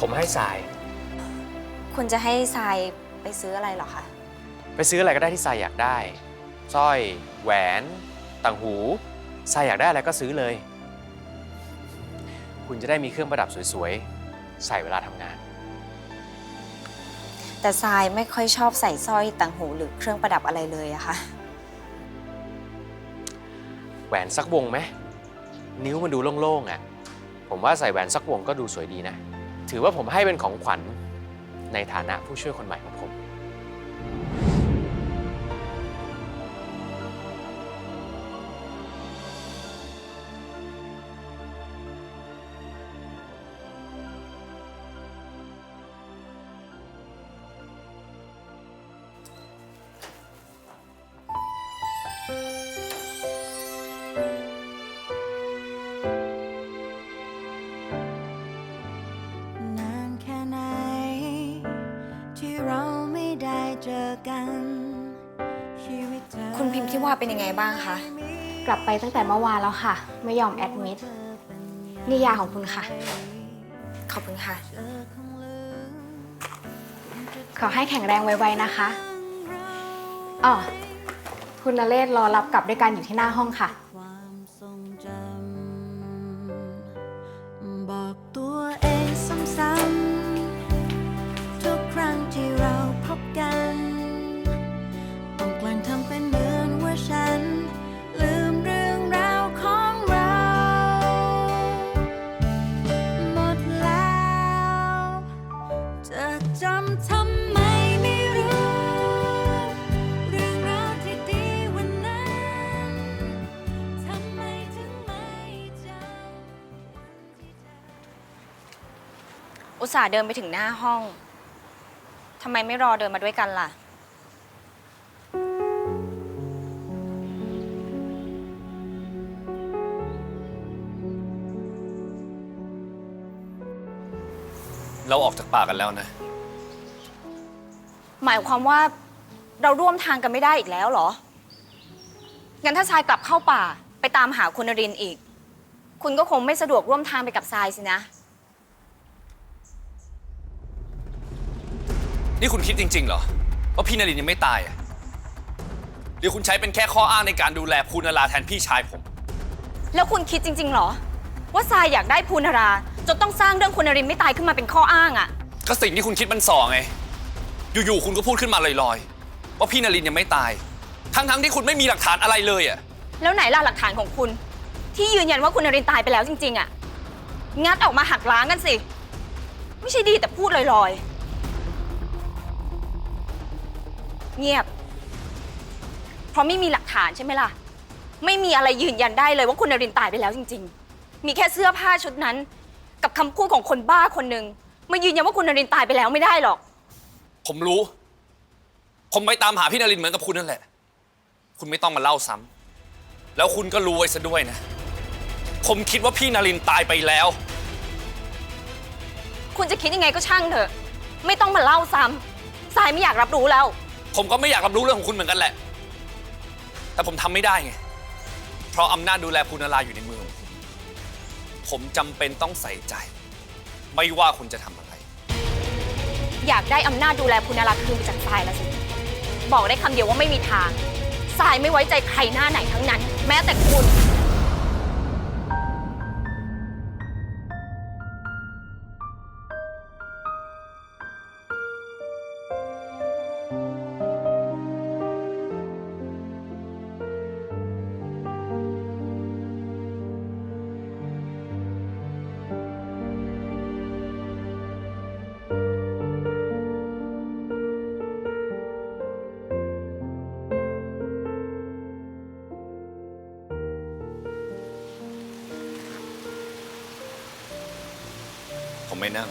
ผมให้ทราย คุณจะให้ทรายไปซื้ออะไรเหรอคะไปซื้ออะไรก็ได้ที่ทรายอยากได้สร้อย แหวน ต่างหูทรายอยากได้อะไรก็ซื้อเลย คุณจะได้มีเครื่องประดับสวยๆ ใส่เวลาทำงาน แต่ทรายไม่ค่อยชอบใส่สร้อยต่างหูหรือเครื่องประดับอะไรเลยอะค่ะ แหวนสักวงไหมนิ้วมันดูโล่งๆอะ ผมว่าใส่แหวนสักวงก็ดูสวยดีนะ ถือว่าผมให้เป็นของขวัญในฐานะผู้ช่วยคนใหม่ของผม ที่เราไม่ได้เจอกันชีวิตเธอคุณพิมพ์ที่ว่าเป็นยังไงบ้างคะ กลับไปตั้งแต่เมื่อวานแล้วค่ะ ไม่ยอมแอดมิดนี่ยาของคุณค่ะ ขอบคุณค่ะ ขอให้แข็งแรงไวๆนะคะ อ๋อ คุณนเรศรอรับกลับด้วยกันอยู่ที่หน้าห้องค่ะ ความทรงจำ ออุตส่าห์เดินไปถึงหน้าห้องทำไมไม่รอเดินมาด้วยกันล่ะ เราออกจากป่ากันแล้วนะ หมายความว่าเราร่วมทางกันไม่ได้อีกแล้วเหรอ งั้นถ้าทรายกลับเข้าป่าไปตามหาคุณนรินทร์อีก คุณก็คงไม่สะดวกร่วมทางไปกับทรายสินะ นี่คุณคิดจริง ๆ เหรอ ว่าพี่นรินทร์ยังไม่ตายอะหรือคุณใช้เป็นแค่ข้ออ้างในการดูแลภูนราแทนพี่ชายผม แล้วคุณคิดจริง ๆ เหรอ ว่าทรายอยากได้ภูนรา จนต้องสร้างเรื่องคุณนรินทร์ไม่ตายขึ้นมาเป็นข้ออ้างอะก็สิ่งที่คุณคิดมันส่อไง อยู่ๆคุณก็พูดขึ้นมาลอยๆ ว่าพี่นรินทร์ยังไม่ตาย ทั้งๆที่คุณไม่มีหลักฐานอะไรเลยอะแล้วไหนล่ะหลักฐานของคุณ ที่ยืนยันว่าคุณนรินทร์ตายไปแล้วจริง ๆอะงัดออกมาหักล้างกันสิ ไม่ใช่ดีแต่พูดลอยๆ เงียบ เพราะไม่มีหลักฐานใช่ไหมล่ะ ไม่มีอะไรยืนยันได้เลยว่าคุณนรินทร์ตายไปแล้วจริง ๆ มีแค่เสื้อผ้าชุดนั้น กับคำพูดของคนบ้าคนหนึ่งมายืนยันว่าคุณนรินทร์ตายไปแล้วไม่ได้หรอก ผมรู้ ผมไปตามหาพี่นรินทร์เหมือนกับคุณนั่นแหละ คุณไม่ต้องมาเล่าซ้ำแล้วคุณก็รู้ไว้ซะด้วยนะ ผมคิดว่าพี่นรินทร์ตายไปแล้ว คุณจะคิดยังไงก็ช่างเถอะ ไม่ต้องมาเล่าซ้ำทรายไม่อยากรับรู้แล้ว ผมก็ไม่อยากรับรู้เรื่องของคุณเหมือนกันแหละ แต่ผมทำไม่ได้ไง เพราะอำนาจดูแลภูนาราอยู่ในมือของผมผมจำเป็นต้องใส่ใจ ไม่ว่าคุณจะทำอะไร อยากได้อำนาจดูแลพุนาราคืนไปจากทรายแล้วสิ บอกได้คำเดียวว่าไม่มีทางทรายไม่ไว้ใจใครหน้าไหนทั้งนั้น แม้แต่คุณ ผมไม่นั่ง